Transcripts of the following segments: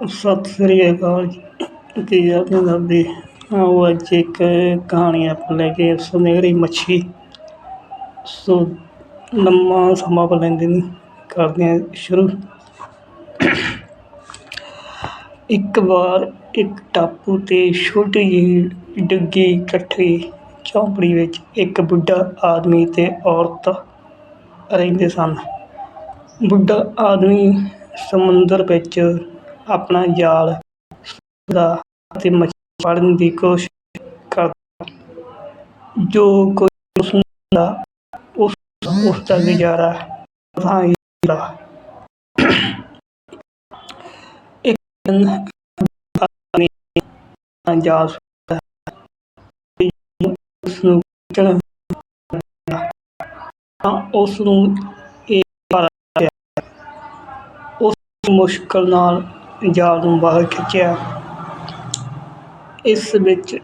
ਸਤਿ ਸ੍ਰੀ ਅਕਾਲ ਜੀ। ਕੀ ਹਾਲ ਨੇ ਦਾਦੀ ਆਓ ਅੱਜ ਇੱਕ ਕਹਾਣੀ ਆਪਾਂ ਲੈ ਕੇ ਸੁਨਹਿਰੀ ਮੱਛੀ। ਸੋ ਲੰਮਾ ਸਮਾਂ ਆਪਾਂ ਲੈਂਦੇ ਨਹੀਂ ਕਰਦੇ ਹਾਂ ਸ਼ੁਰੂ। ਇੱਕ ਵਾਰ ਇੱਕ ਟਾਪੂ ਤੇ ਛੋਟੀ ਜਿਹੀ ਡਿੱਗੀ ਇਕੱਠੀ ਝੌਂਪੜੀ ਵਿੱਚ ਇੱਕ ਬੁੱਢਾ ਆਦਮੀ ਤੇ ਔਰਤ ਰਹਿੰਦੇ ਸਨ। ਬੁੱਢਾ ਆਦਮੀ ਸਮੁੰਦਰ ਵਿੱਚ ਆਪਣਾ ਜਾਲ ਸੁੱਟਦਾ ਅਤੇ ਮੱਛੀ ਫੜਨ ਦੀ ਕੋਸ਼ਿਸ਼ ਕਰਦਾ। ਜੋ ਕੋਈ ਉਸ ਨੂੰ ਉਸ ਉਸ ਦਾ ਗੁਜ਼ਾਰਾ ਤਾਂ ਹੀ ਹੁੰਦਾ। ਇੱਕ ਦਿਨ ਬੁੱਢਾ ਜਾਲ ਉਸ ਨੂੰ ਖਿੱਚਣ ਤਾਂ ਉਸ ਨੂੰ ਇਹ ਉਸ ਮੁਸ਼ਕਲ ਨਾਲ ਜਾਲ ਨੂੰ ਬਾਹਰ ਖਿੱਚਿਆ। ਇਸ ਵਿੱਚ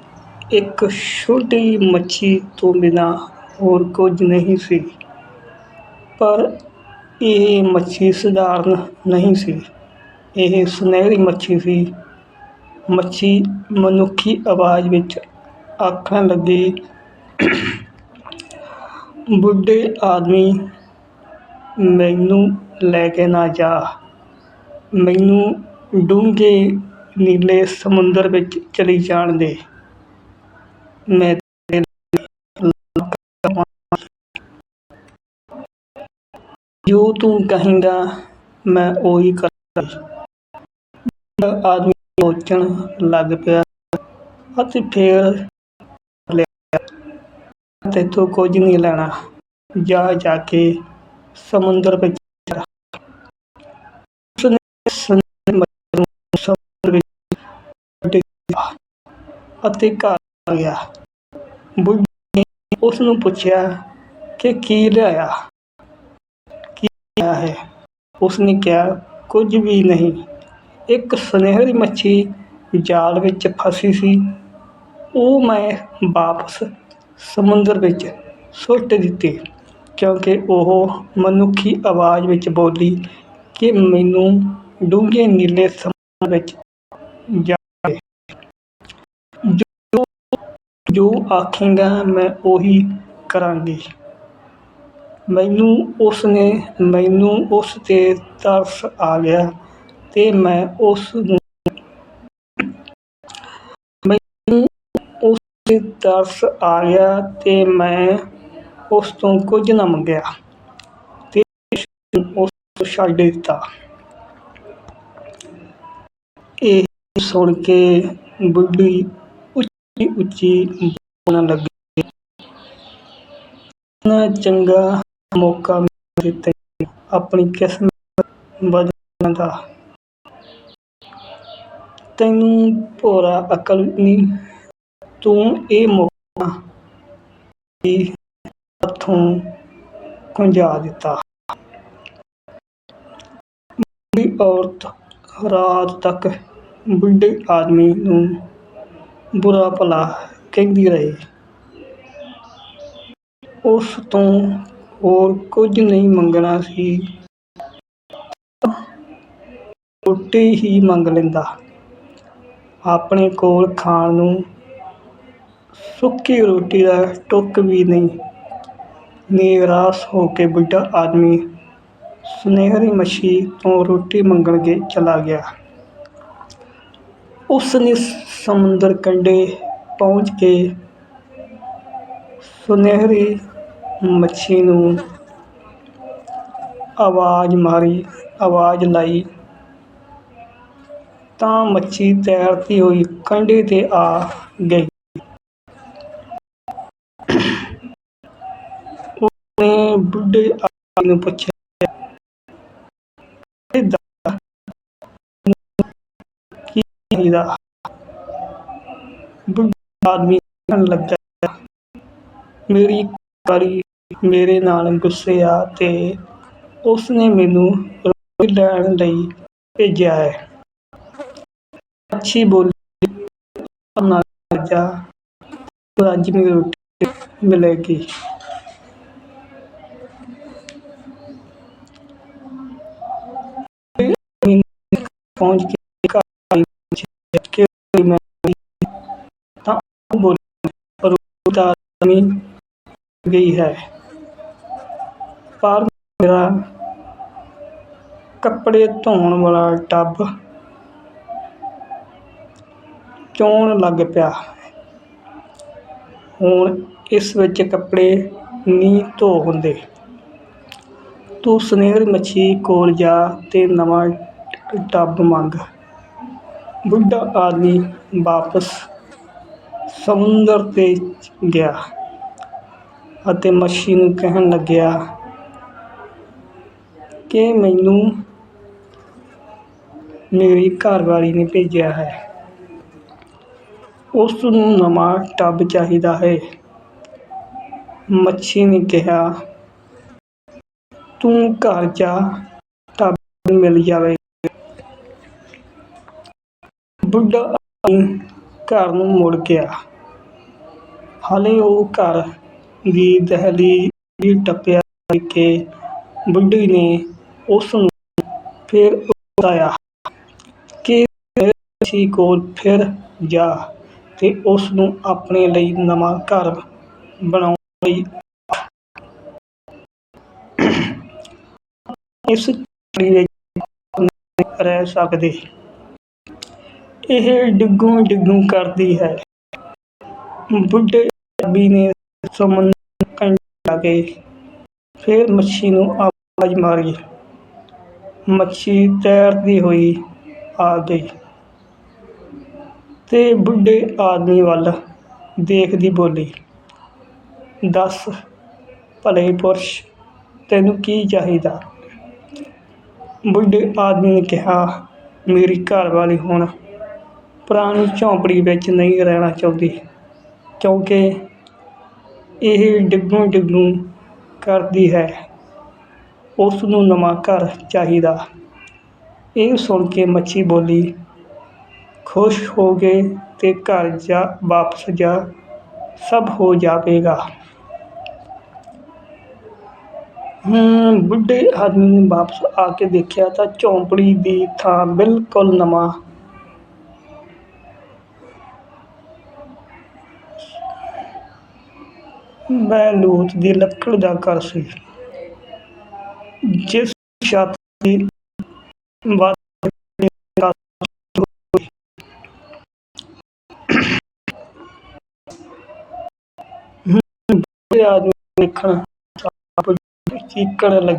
ਇੱਕ ਛੋਟੀ ਮੱਛੀ ਤੋਂ ਬਿਨਾਂ ਹੋਰ ਕੁਝ ਨਹੀਂ ਸੀ। ਪਰ ਇਹ ਮੱਛੀ ਸਧਾਰਨ ਨਹੀਂ ਸੀ। ਇਹ ਸੁਨਹਿਰੀ ਮੱਛੀ ਸੀ। ਮੱਛੀ ਮਨੁੱਖੀ ਆਵਾਜ਼ ਵਿੱਚ ਆਖਣ ਲੱਗੀ, ਬੁੱਢੇ ਆਦਮੀ, ਮੈਨੂੰ ਲੈ ਕੇ ਨਾ ਜਾ। ਮੈਨੂੰ ਡੂੰਘੇ ਨੀਲੇ ਸਮੁੰਦਰ ਵਿੱਚ ਚਲੀ ਜਾਣ ਦੇ ਮੈਂ ਤੇਰੇ ਲਈ ਜੋ ਤੂੰ ਕਹੇਂਗਾ ਮੈਂ ਉਹੀ ਕਰਾਂਗੀ। ਬੁੱਢਾ ਆਦਮੀ ਸੋਚਣ ਲੱਗ ਪਿਆ ਅਤੇ ਫਿਰ ਲਿਆ। ਤੈਥੋਂ ਕੁਝ ਨਹੀਂ ਲੈਣਾ, ਜਾ ਜਾ ਕੇ ਸਮੁੰਦਰ ਵਿੱਚ ਚਲਾ ਉਸਨੇ ਸੁਨਹਿਰੀ ਮੱਛੀ ਨੂੰ ਸਮੁੰਦਰ ਵਿੱਚ ਛੱਡ ਦਿੱਤਾ ਅਤੇ ਘਰ ਆ ਗਿਆ। ਬੁੱਢੇ ਨੇ ਉਸ ਨੂੰ ਪੁੱਛਿਆ ਕਿ ਕੀ ਲਿਆਇਆ? ਕੀ ਲਿਆਇਆ ਹੈ? ਉਸਨੇ ਕਿਹਾ, ਕੁਝ ਵੀ ਨਹੀਂ। ਇੱਕ ਸੁਨਹਿਰੀ ਮੱਛੀ ਜਾਲ ਵਿੱਚ ਫਸੀ ਸੀ। ਉਹ ਮੈਂ ਵਾਪਸ ਸਮੁੰਦਰ ਵਿੱਚ ਸੁੱਟ ਦਿੱਤੀ, ਕਿਉਂਕਿ ਉਹ ਮਨੁੱਖੀ ਆਵਾਜ਼ ਵਿੱਚ ਬੋਲੀ ਕਿ ਮੈਨੂੰ ਡੂੰਘੇ ਨੀਲੇ ਸਮੁੰਦਰ ਵਿੱਚ ਜਾ ਜੋ ਆਖੇਗਾ ਮੈਂ ਉਹੀ ਕਰਾਂਗੀ। ਮੈਨੂੰ ਉਸ ਨੇ ਮੈਨੂੰ ਉਸ 'ਤੇ ਤਰਸ ਆ ਗਿਆ ਤੇ ਮੈਂ ਉਸ ਨੂੰ ਮੈਨੂੰ ਉਸ 'ਤੇ ਤਰਸ ਆ ਗਿਆ ਤੇ ਮੈਂ ਉਸ ਤੋਂ ਕੁਝ ਨਾ ਮੰਗਿਆ ਤੇ ਉਸ ਨੂੰ ਛੱਡ ਦਿੱਤਾ। ਇਹ ਸੁਣ ਕੇ ਬੁੱਢੀ ਉੱਚੀ ਬੋਲਣ ਲੱਗੀ? ਇੰਨਾ ਚੰਗਾ ਮੌਕਾ ਮਿਲ ਤੈਨੂੰ, ਆਪਣੀ ਕਿਸਮਤ ਬਦਲਣ ਦਾ। ਤੈਨੂੰ ਭੋਰਾ ਅਕਲ ਨਹੀਂ, ਤੂੰ ਇਹ ਮੌਕਾ ਹੀ ਹੱਥੋਂ ਖੁੰਝਾ ਦਿੱਤਾ। ਬੁੱਢੀ ਔਰਤ ਰਾਤ ਤੱਕ ਬੁੱਢੇ ਆਦਮੀ ਨੂੰ ਬੁਰਾ ਭਲਾ ਕਹਿੰਦੀ ਰਹੀ। ਉਸ ਤੋਂ ਹੋਰ ਕੁਝ ਨਹੀਂ ਮੰਗਣਾ ਸੀ। ਰੋਟੀ ਹੀ ਮੰਗ ਲੈਂਦਾ। ਆਪਣੇ ਕੋਲ ਖਾਣ ਨੂੰ ਸੁੱਕੀ ਰੋਟੀ ਦਾ ਟੁੱਕ ਵੀ ਨਹੀਂ। ਨਿਰਾਸ਼ ਹੋ ਕੇ ਬੁੱਢਾ ਆਦਮੀ ਸੁਨਹਿਰੀ ਮੱਛੀ ਤੋਂ ਰੋਟੀ ਮੰਗਣ ਕੇ ਚਲਾ ਗਿਆ। ਉਸ ਨੇ ਸਮੁੰਦਰ ਕੰਢੇ ਪਹੁੰਚ ਕੇ ਸੁਨਹਿਰੀ ਮੱਛੀ ਨੂੰ ਆਵਾਜ਼ ਮਾਰੀ, ਆਵਾਜ਼ ਲਾਈ। ਤਾਂ ਮੱਛੀ ਤੈਰਦੀ ਹੋਈ ਕੰਢੇ ਤੇ ਆ ਗਈ। ਉਹਨੇ ਬੁੱਢੇ ਆਦਮੀ ਨੂੰ ਪੁੱਛਿਆ "ਇਹ ਦਾਦਾ ਨੂੰ ਕੀ ਚਾਹੀਦਾ ਬੁੱਢਾ ਆਦਮੀ ਕਹਿਣ ਲੱਗਾ। ਮੇਰੀ ਘਰਵਾਲੀ ਮੇਰੇ ਨਾਲ ਗੁੱਸੇ ਆ ਤੇ ਉਸਨੇ ਮੈਨੂੰ ਰੋਟੀ ਲੈਣ ਲਈ ਭੇਜਿਆ ਹੈ। ਮੱਛੀ ਬੋਲੀ ਨਾਲ ਜਾ। ਅੱਜ ਮੈਨੂੰ ਰੋਟੀ ਮਿਲੇਗੀ। ਪਹੁੰਚ ਕੇ ਬੋਲੀ ਪਰ ਗਈ ਹੈ। ਪਰ ਮੇਰਾ ਕੱਪੜੇ ਧੋਣ ਵਾਲਾ ਟੱਬ ਚੋਣ ਲੱਗ ਪਿਆ। ਹੁਣ ਇਸ ਵਿੱਚ ਕੱਪੜੇ ਨਹੀਂ ਧੋ ਹੁੰਦੇ। ਤੂੰ ਸੁਨੇਹਰ ਮੱਛੀ ਕੋਲ ਜਾ ਤੇ ਨਵਾਂ ਟੱਬ ਮੰਗ। ਬੁੱਢਾ ਆਦਮੀ ਵਾਪਸ ਸਮੁੰਦਰ ਤੇ ਗਿਆ ਅਤੇ ਮੱਛੀ ਨੂੰ ਕਹਿਣ ਲੱਗਿਆ, ਕਿ ਮੈਨੂੰ ਮੇਰੀ ਘਰਵਾਲੀ ਨੇ ਭੇਜਿਆ ਹੈ। ਉਸ ਨੂੰ ਨਵਾਂ ਟੱਬ ਚਾਹੀਦਾ ਹੈ। ਮੱਛੀ ਨੇ ਕਿਹਾ, ਤੂੰ ਘਰ ਜਾ, ਟੱਬ ਮਿਲ ਜਾਵੇ। ਬੁੱਢਾ ਆਦਮੀ ਘਰ ਨੂੰ ਮੁੜ ਗਿਆ। ਹਾਲੇ ਉਹ ਘਰ ਦੀ ਦਹਲੀਜ਼ ਟੱਪਿਆ ਕਿ ਬੁੱਢੀ ਨੇ ਉਸ ਨੂੰ ਫਿਰ ਉਤਾਇਆ ਕਿ ਮੱਛੀ ਕੋਲ ਫਿਰ ਜਾ ਤੇ ਉਸ ਨੂੰ ਆਪਣੇ ਲਈ ਨਵਾਂ ਘਰ ਬਣਾਉਣ ਲਈ ਇਸ ਝੌਂਪੜੀ ਵਿੱਚ ਰਹਿ ਸਕਦੇ। ਇਹ ਡਿੱਗੂ ਡਿੱਗੂ ਕਰਦੀ ਹੈ। ਬੁੱਢੇ ਆਦਮੀ ਨੇ ਸਮੁੰਦਰ ਕੰਢੇ ਜਾ ਕੇ ਫਿਰ ਮੱਛੀ ਨੂੰ ਆਵਾਜ਼ ਮਾਰੀ। ਮੱਛੀ ਤੈਰਦੀ ਹੋਈ ਆ ਗਈ ਤੇ ਬੁੱਢੇ ਆਦਮੀ ਵੱਲ ਦੇਖਦੀ ਬੋਲੀ, ਦੱਸ ਭਲੇ ਪੁਰਸ਼, ਤੈਨੂੰ ਕੀ ਚਾਹੀਦਾ? ਬੁੱਢੇ ਆਦਮੀ ਨੇ ਕਿਹਾ, ਮੇਰੀ ਘਰ ਵਾਲੀ ਹੁਣ ਪੁਰਾਣੀ ਝੌਂਪੜੀ ਵਿੱਚ ਨਹੀਂ ਰਹਿਣਾ ਚਾਹੁੰਦੀ, ਕਿਉਂਕਿ ਇਹ ਡਿੱਗੂ ਡਿੱਗੂ ਕਰਦੀ ਹੈ। ਉਸ ਨੂੰ ਨਵਾਂ ਘਰ ਚਾਹੀਦਾ। ਇਹ ਸੁਣ ਕੇ ਮੱਛੀ ਬੋਲੀ, ਖੁਸ਼ ਹੋ ਗਏ ਅਤੇ ਘਰ ਜਾ ਵਾਪਸ ਜਾ, ਸਭ ਹੋ ਜਾਵੇਗਾ। ਹੂੰ, ਬੁੱਢੇ ਆਦਮੀ ਨੇ ਵਾਪਸ ਆ ਕੇ ਦੇਖਿਆ ਤਾਂ ਝੌਂਪੜੀ ਦੀ ਥਾਂ ਬਿਲਕੁਲ ਨਵਾਂ ਮੈਂ ਬੈਲੂਤ ਦੀ ਲੱਕੜ ਦਾ ਘਰ ਸੀ। ਜਿਸ ਛੱਤ ਦੀ ਆਦਮੀ ਦੇਖਣ ਸਾਪ ਚੀਕਣ ਲੱਗੇ।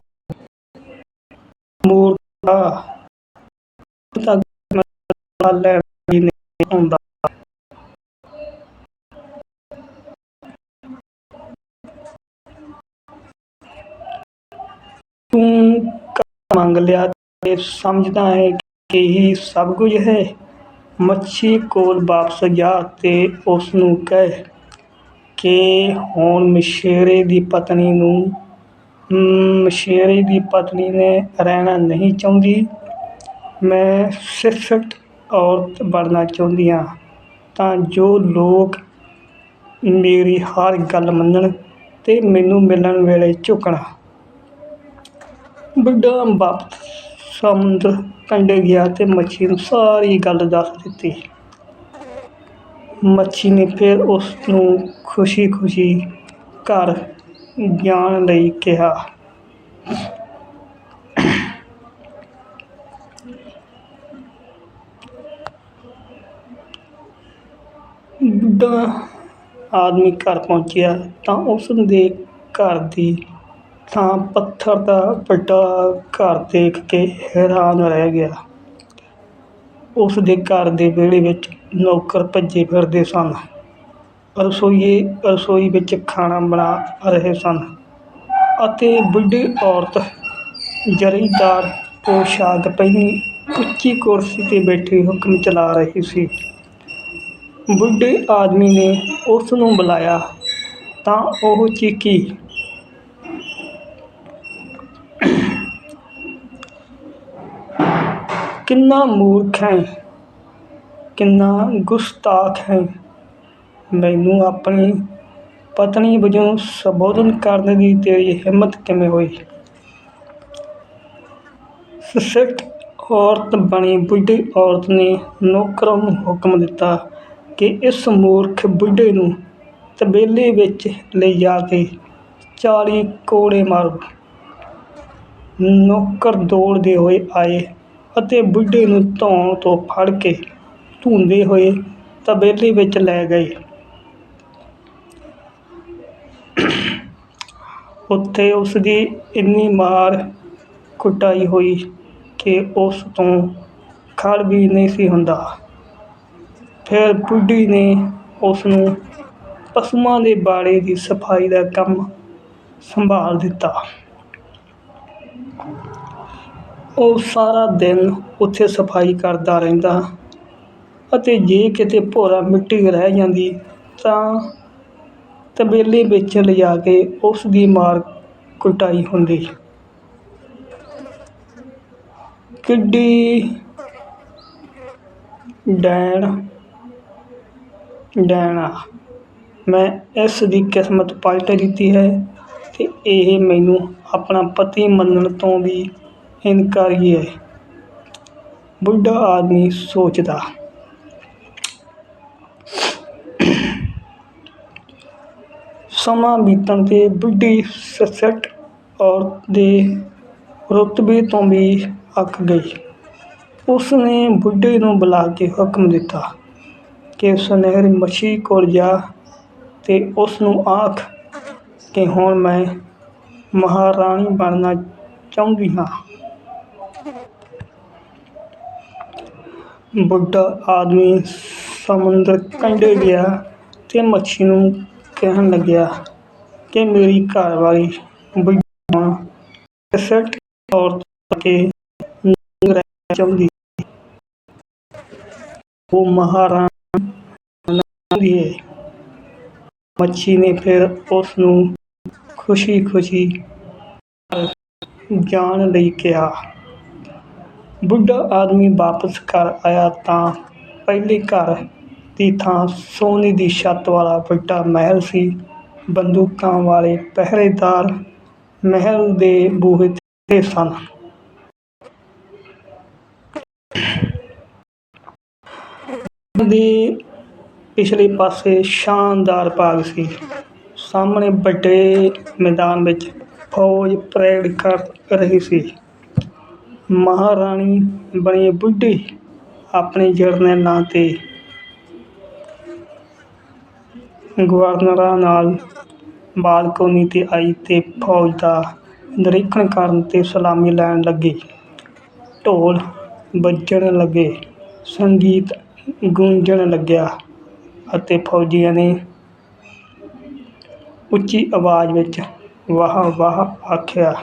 ਮੂਰਖਾ ਤਾਂ ਮੈਂ ਲੈਣ ਨਹੀਂ ਆਉਂਦਾ ਤੂੰ ਘਰ ਮੰਗ ਲਿਆ ਤੇ ਸਮਝਦਾ ਹੈ ਕਿ ਇਹੀ ਸਭ ਕੁਝ ਹੈ। ਮੱਛੀ ਕੋਲ ਵਾਪਸ ਜਾ ਤੇ ਉਸ ਨੂੰ ਕਹਿ ਕਿ ਹੁਣ ਮਛੇਰੇ ਦੀ ਪਤਨੀ ਨੂੰ ਹਮ, ਮਛੇਰੇ ਦੀ ਪਤਨੀ ਨੇ ਰਹਿਣਾ ਨਹੀਂ ਚਾਹੁੰਦੀ। ਮੈਂ ਸਿਰਫ ਔਰਤ ਬਣਨਾ ਚਾਹੁੰਦੀ ਹਾਂ ਤਾਂ ਜੋ ਲੋਕ ਮੇਰੀ ਹਰ ਗੱਲ ਮੰਨਣ ਤੇ ਮੈਨੂੰ ਮਿਲਣ ਵੇਲੇ ਝੁਕਣ। ਬੁੱਢਾ ਵਾਪਸ ਸਮੁੰਦਰ ਕੰਢੇ ਗਿਆ ਅਤੇ ਮੱਛੀ ਨੂੰ ਸਾਰੀ ਗੱਲ ਦੱਸ ਦਿੱਤੀ। ਮੱਛੀ ਨੇ ਫਿਰ ਉਸ ਨੂੰ ਖੁਸ਼ੀ ਖੁਸ਼ੀ ਘਰ ਜਾਣ ਲਈ ਕਿਹਾ। ਬੁੱਢਾ ਆਦਮੀ ਘਰ ਪਹੁੰਚਿਆ ਤਾਂ ਉਸ ਦੇ ਘਰ ਦੀ ਥਾਂ ਪੱਥਰ ਦਾ ਵੱਡਾ ਘਰ ਦੇਖ ਕੇ ਹੈਰਾਨ ਰਹਿ ਗਿਆ। ਉਸ ਦੇ ਘਰ ਦੇ ਵਿਹੜੇ ਵਿੱਚ ਨੌਕਰ ਭੱਜੇ ਫਿਰਦੇ ਸਨ। ਰਸੋਈਏ, ਰਸੋਈ ਵਿੱਚ ਖਾਣਾ ਬਣਾ ਰਹੇ ਸਨ ਅਤੇ ਬੁੱਢੀ ਔਰਤ ਜ਼ਰੀਦਾਰ ਪੋਸ਼ਾਕ ਪਹਿਨੀ ਉੱਚੀ ਕੁਰਸੀ 'ਤੇ ਬੈਠੀ ਹੁਕਮ ਚਲਾ ਰਹੀ ਸੀ। ਬੁੱਢੇ ਆਦਮੀ ਨੇ ਉਸ ਨੂੰ ਬੁਲਾਇਆ ਤਾਂ ਉਹ ਚੀਕੀ ਕਿੰਨਾ ਮੂਰਖ ਹੈ, ਕਿੰਨਾ ਗੁਸਤਾਖ ਹੈ। ਮੈਨੂੰ ਆਪਣੀ ਪਤਨੀ ਵਜੋਂ ਸੰਬੋਧਨ ਕਰਨ ਦੀ ਤੇਰੀ ਹਿੰਮਤ ਕਿਵੇਂ ਹੋਈ? ਸਸ਼ਕਤ ਔਰਤ ਬਣੀ ਬੁੱਢੀ ਔਰਤ ਨੇ ਨੌਕਰਾਂ ਨੂੰ ਹੁਕਮ ਦਿੱਤਾ ਕਿ ਇਸ ਮੂਰਖ ਬੁੱਢੇ ਨੂੰ ਤਬੇਲੇ ਵਿੱਚ ਲੈ ਜਾ ਕੇ ਚਾਲੀ ਕੋੜੇ ਮਾਰੋ। ਨੌਕਰ ਦੌੜਦੇ ਹੋਏ ਆਏ। ਅਤੇ ਬੁੱਢੇ ਨੂੰ ਧੌਣ ਤੋਂ ਫੜ ਕੇ ਧੂੰਦੇ ਹੋਏ ਤਬੇਲੇ ਵਿੱਚ ਲੈ ਗਏ। ਉੱਥੇ ਉਸ ਦੀ ਇੰਨੀ ਮਾਰ ਕੁਟਾਈ ਹੋਈ ਕਿ ਉਸ ਤੋਂ ਖੜ ਵੀ ਨਹੀਂ ਸੀ ਹੁੰਦਾ। ਫਿਰ ਬੁੱਢੀ ਨੇ ਉਸ ਨੂੰ ਪਸ਼ੂਆਂ ਦੇ ਬਾੜੇ ਦੀ ਸਫ਼ਾਈ ਦਾ ਕੰਮ ਸੰਭਾਲ ਦਿੱਤਾ। ਉਹ ਸਾਰਾ ਦਿਨ ਉੱਥੇ ਸਫ਼ਾਈ ਕਰਦਾ ਰਹਿੰਦਾ ਅਤੇ ਜੇ ਕਿਤੇ ਭੋਰਾ ਮਿੱਟੀ ਰਹਿ ਜਾਂਦੀ ਤਾਂ ਤਬੇਲੇ ਵਿੱਚ ਲਿਜਾ ਕੇ ਉਸ ਦੀ ਮਾਰ ਕੁਟਾਈ ਹੁੰਦੀ। ਕਿੱਡੀ ਡੈਣ, ਡੈਣਾ, ਮੈਂ ਇਸ ਦੀ ਕਿਸਮਤ ਪਲਟ ਦਿੱਤੀ ਹੈ ਅਤੇ ਇਹ ਮੈਨੂੰ ਆਪਣਾ ਪਤੀ ਮੰਨਣ ਤੋਂ ਵੀ ਇਨਕਾਰੀ ਹੈ? ਬੁੱਢਾ ਆਦਮੀ ਸੋਚਦਾ। ਸਮਾਂ ਬੀਤਣ ਤੇ ਬੁੱਢੀ ਸੱਸਟ ਔਰਤ ਦੇ ਰੁਤਬੇ ਤੋਂ ਵੀ ਅੱਕ ਗਈ। ਉਸ ਨੇ ਬੁੱਢੇ ਨੂੰ ਬੁਲਾ ਕੇ ਹੁਕਮ ਦਿੱਤਾ ਕਿ ਸੁਨਹਿਰ ਮੱਛੀ ਕੋਲ ਜਾ ਤੇ ਉਸ ਨੂੰ ਆਖ ਕਿ ਹੁਣ ਮੈਂ ਮਹਾਰਾਣੀ ਬਣਨਾ ਚਾਹੁੰਦੀ ਹਾਂ। ਬੁੱਢਾ ਆਦਮੀ ਸਮੁੰਦਰ ਕੰਢੇ ਗਿਆ ਤੇ ਮੱਛੀ ਨੂੰ ਕਹਿਣ ਲੱਗਿਆ ਕਿ ਮੇਰੀ ਘਰਵਾਲੀ ਬੁੱਢੀ ਔਰਤ ਕੇ ਰਹਿਣਾ ਚਾਹੁੰਦੀ ਉਹ ਮਹਾਰਾਣੀ ਹੈ। ਮੱਛੀ ਨੇ ਫਿਰ ਉਸ ਨੂੰ ਖੁਸ਼ੀ ਖੁਸ਼ੀ ਜਾਣ ਲਈ ਕਿਹਾ। ਬੁੱਢਾ ਆਦਮੀ ਵਾਪਸ ਘਰ ਆਇਆ ਤਾਂ ਪਹਿਲੇ ਘਰ ਦੀ ਥਾਂ ਸੋਨੇ ਦੀ ਛੱਤ ਵਾਲਾ ਵੱਡਾ ਮਹਿਲ ਸੀ। ਬੰਦੂਕਾਂ ਵਾਲੇ ਪਹਿਰੇਦਾਰ ਮਹਿਲ ਦੇ ਬੂਹੇ ਤੇ ਸਨ। ਦੇ ਪਿਛਲੇ ਪਾਸੇ ਸ਼ਾਨਦਾਰ ਬਾਗ ਸੀ। ਸਾਹਮਣੇ ਵੱਡੇ ਮੈਦਾਨ ਵਿੱਚ ਫੌਜ ਪਰੇਡ ਕਰ ਰਹੀ ਸੀ। ਮਹਾਰਾਣੀ ਬਣੇ ਬੁੱਢੇ ਆਪਣੇ ਜਰਨੈਲਾਂ ਤੇ ਗਵਰਨਰਾਂ ਨਾਲ ਬਾਲਕੋਨੀ ਤੇ ਆਈ ਅਤੇ ਫੌਜ ਦਾ ਨਿਰੀਖਣ ਕਰਨ ਤੇ ਸਲਾਮੀ ਲੈਣ ਲੱਗੀ। ਢੋਲ ਵੱਜਣ ਲੱਗੇ, ਸੰਗੀਤ ਗੂੰਜਣ ਲੱਗਿਆ ਅਤੇ ਫੌਜੀਆਂ ਨੇ ਉੱਚੀ ਆਵਾਜ਼ ਵਿੱਚ ਵਾਹ ਵਾਹ ਆਖਿਆ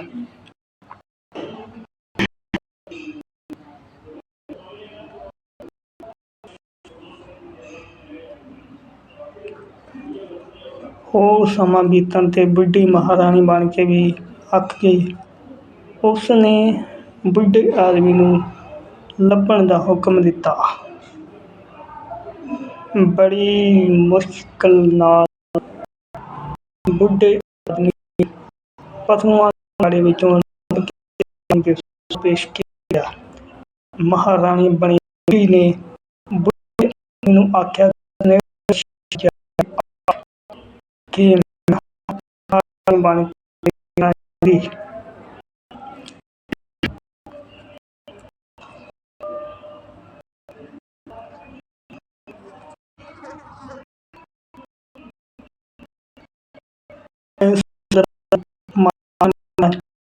ਉਹ ਸਮਾਂ ਬੀਤਣ ਤੇ ਬੁੱਢੀ ਮਹਾਰਾਣੀ ਬਣ ਕੇ ਵੀ ਅੱਕ ਗਈ। ਉਸ ਨੇ ਬੁੱਢੇ ਆਦਮੀ ਨੂੰ ਲੱਭਣ ਦਾ ਹੁਕਮ ਦਿੱਤਾ। ਬੜੀ ਮੁਸ਼ਕਲ ਨਾਲ ਬੁੱਢੇ ਆਦਮੀ ਪਸ਼ੂਆਂ ਦੇ ਵਿੱਚੋਂ ਪੇਸ਼ ਕੀਤਾ। ਮਹਾਰਾਣੀ ਬਣੀ ਨੇ ਬੁੱਢੇ ਆਦਮੀ ਨੂੰ ਆਖਿਆ ਕਿ ਮਹਾਰਾਣੀ ਬਣ ਕੇ ਆਈ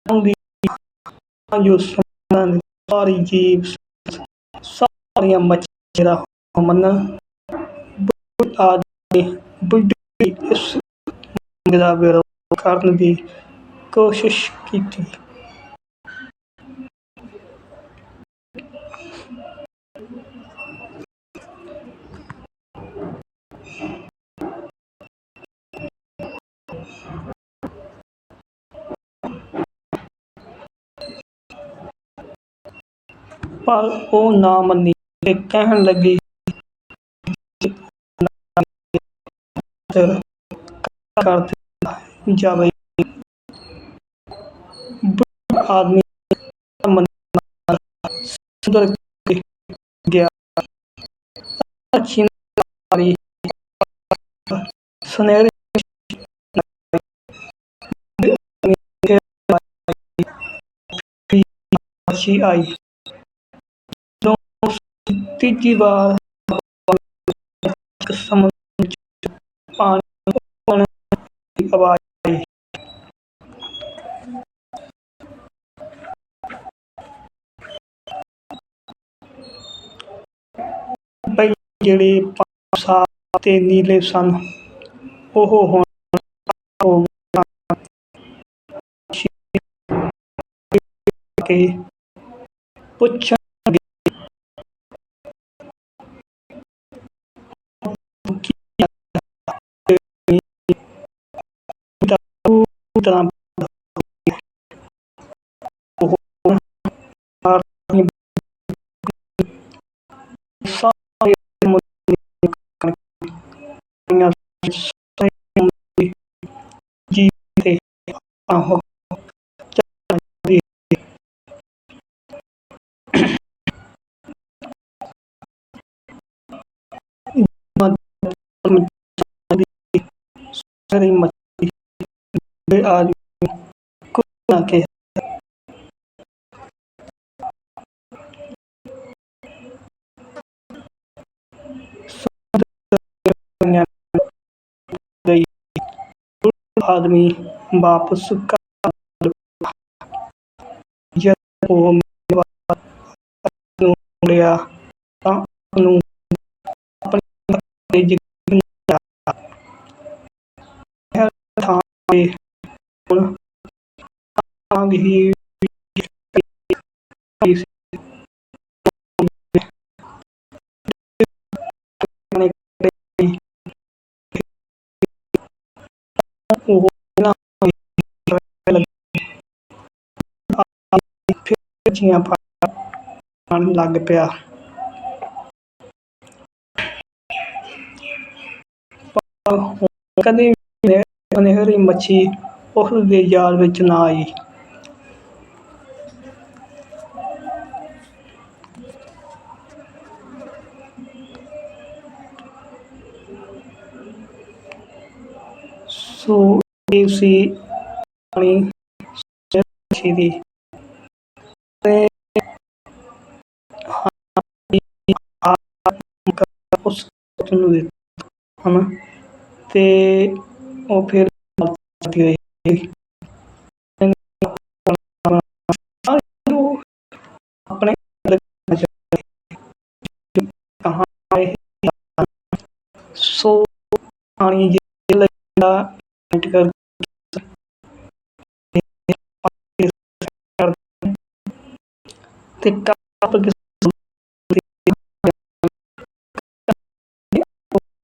ਚਾਹੁੰਦੀ ਹਾਂ ਜੋ ਸੁਣਨ ਦੀ ਸਾਰੀ ਜੀਵ ਸਾਰੀਆਂ ਮੱਛੀਆਂ ਦਾ ਮੰਨਣ ਬੁੱਢ ਆਦਮੀ, ਬੁੱਢੀ ਇਸ ਮੰਗ ਦਾ ਵਿਰੋਧ ਕਰਨ ਦੀ ਕੋਸ਼ਿਸ਼ ਕੀਤੀ। ਪਰ ਉਹ ਨਾ ਮੰਨੀ ਤੇ ਕਹਿਣ ਲੱਗੀ ਕਰ ਦਿੱਤਾ ਜਾਵੇ ਬੁੱਢਾ ਆਦਮੀ ਮੰਨਣਾ ਸੁੰਦਰ ਗਿਆ ਅੱਛੀ ਵਾਲੀ ਸੁਨਹਿਰੀ ਅੱਛੀ ਆਈ ਜਦੋਂ ਤੀਜੀ ਵਾਰ ਸਮੁੰਦਰ ਵਿੱਚ ਪਾਣੀ ਉੱਪਰ ਦੀ ਆਵਾਜ਼ ਆਈ ਬਈ ਜਿਹੜੇ ਪੰਜ ਸਾਫ਼ ਤੇ ਨੀਲੇ ਸਨ ਉਹ ਹੁਣ ਹੋ ਗਏ ਕੇ ਪੁੱਛਣਗੇ ਤਰ੍ਹਾਂ ਉਹ ਸਾਰੇ ਜੀ ਤੇ ਆਹੋ ਚੱਲਦੀ ਸਾਰੀ ਮੱਛੀ ਦੇ ਆਦਮੀ ਕੁਝ ਨਾ ਕੇ ਗਈ ਆਦਮੀ ਵਾਪਸ ਘਰ ਜਦ ਉਹ ਨੂੰ ਲਿਆ ਤਾਂ ਉਹਨੂੰ ਆਪਣੀ ਜ਼ਿੰਦਗੀ ਥਾਂ ਤੇ ਹੁਣ ਆਂਗ ਹੀ ਉਹ ਨਾ ਫਿਰ ਜੀਆਂ ਪਾਣ ਲੱਗ ਪਿਆ। ਕਦੇ ਵੀ ਮੱਛੀ ਉਸ ਦੇ ਜਾਲ ਵਿੱਚ ਨਾ ਆਈ। ਸੋ ਇਹ ਸੀ ਆਪਣੀ ਤੇ ਉਸ ਨੂੰ ਦਿੱਤਾ, ਹਨਾ? ਤੇ ਉਹ ਫਿਰ ਚਲੀ ਗਈ ਆਪਣੇ ਕਹਾਂ ਸੋ ਪਾਣੀ ਜਿਹੜਾ ਕਰ ਤੇ ਕੱਪ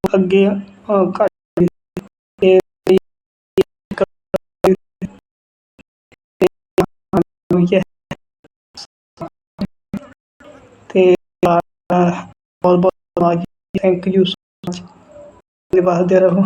ਅੱਗੇ ਘੱਟ ਤੇ ਬਹੁਤ ਬਹੁਤ ਥੈਂਕ ਯੂ ਸੋ ਮਚ ਵਸਦੇ ਰਹੋ।